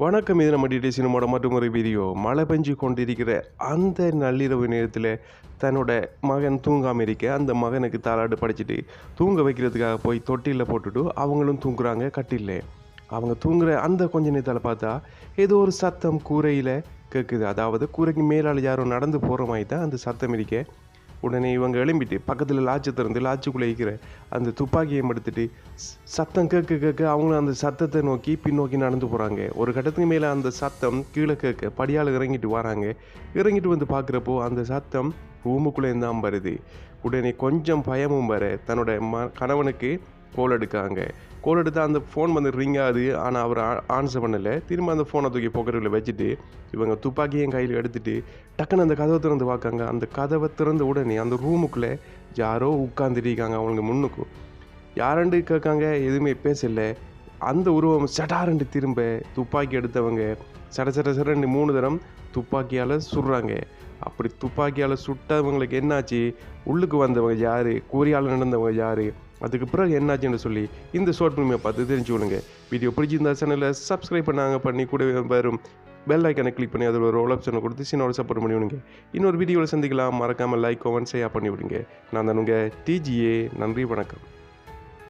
வணக்கம் இது நம்ம டிடி சினிமாவோட மற்றும் வீடியோ. மழை பெஞ்சு கொண்டிருக்கிற அந்த நள்ளிரவு நேரத்தில் தன்னோட மகன் தூங்காமல் இருக்க அந்த மகனுக்கு தாளாடு படிச்சுட்டு தூங்க வைக்கிறதுக்காக போய் தொட்டிலில் போட்டுட்டு அவங்களும் தூங்குறாங்க கட்டில்ல. அவங்க தூங்குற அந்த கொஞ்ச நேரத்தில் பார்த்தா ஏதோ ஒரு சத்தம் கூரையில் கேட்குது அதாவது கூரைக்கு மேலால் யாரோ நடந்து போகிற மாதிரி தான் அந்த சத்தம் இருக்க. உடனே இவங்க எழும்பிட்டு பக்கத்தில் லாட்சை திறந்து லாட்சுக்குள்ளே இருக்கிற அந்த துப்பாக்கியை எடுத்துட்டு சத்தம் கேட்க கேட்க அவங்களும் அந்த சத்தத்தை நோக்கி பின்னோக்கி நடந்து போகிறாங்க ஒரு கட்டத்துக்கு மேலே அந்த சத்தம் கீழே கேட்க படியால் இறங்கிட்டு வராங்க. இறங்கிட்டு வந்து பார்க்குறப்போ அந்த சத்தம் ரூமுக்குள்ளே தான் வருது. உடனே கொஞ்சம் பயமும் வர தன்னோட ம கணவனுக்கு கோல் எடுக்காங்க. கோல் எடுத்தால் அந்த ஃபோன் வந்து ரிங் ஆகுது. ஆனால் அவர் ஆன்சர் பண்ணலை. திரும்ப அந்த ஃபோனை தூக்கி பாக்கெட்டுக்குள்ள வச்சுட்டு இவங்க துப்பாக்கியும் கையில் எடுத்துட்டு டக்குன்னு அந்த கதவை திறந்து பார்க்காங்க. அந்த கதவை திறந்த உடனே அந்த ரூமுக்குள்ளே யாரோ உட்காந்துட்டிருக்காங்க அவங்களுக்கு முன்னுக்கும் யாரண்டு கேட்காங்க எதுவுமே பேசலை. அந்த உருவம் சடாரண்டு திரும்ப துப்பாக்கி எடுத்தவங்க சட சட சடண்டு மூணு தரம் துப்பாக்கியால் சுடுறாங்க. அப்படி துப்பாக்கியால் சுட்டவங்களுக்கு என்னாச்சு? உள்ளுக்கு வந்தவங்க யார்? கூறியால் நடந்தவங்க யார்? அதுக்கு பிறகு என்னாச்சுன்னு சொல்லி இந்த ஷார்ட் ஃபிலிமை பார்த்து தெரிஞ்சுக்கொள்ளுங்க வீடியோ பிடிச்சிருந்தா சேனலை சப்ஸ்கிரைப் பண்ணாங்க பண்ணி கூட வரும் பெல் ஐக்கனை கிளிக் பண்ணி அதில் ஒரு ஆப்ஷனை கொடுத்து சின்னோட சப்போர்ட் பண்ணி விடுங்க இன்னொரு வீடியோவில் சந்திக்கலாம். மறக்காமல் லைக் கமெண்ட் ஷேர் பண்ணி விடுங்க நான் தானுங்க டிஜிஏ நன்றி வணக்கம்.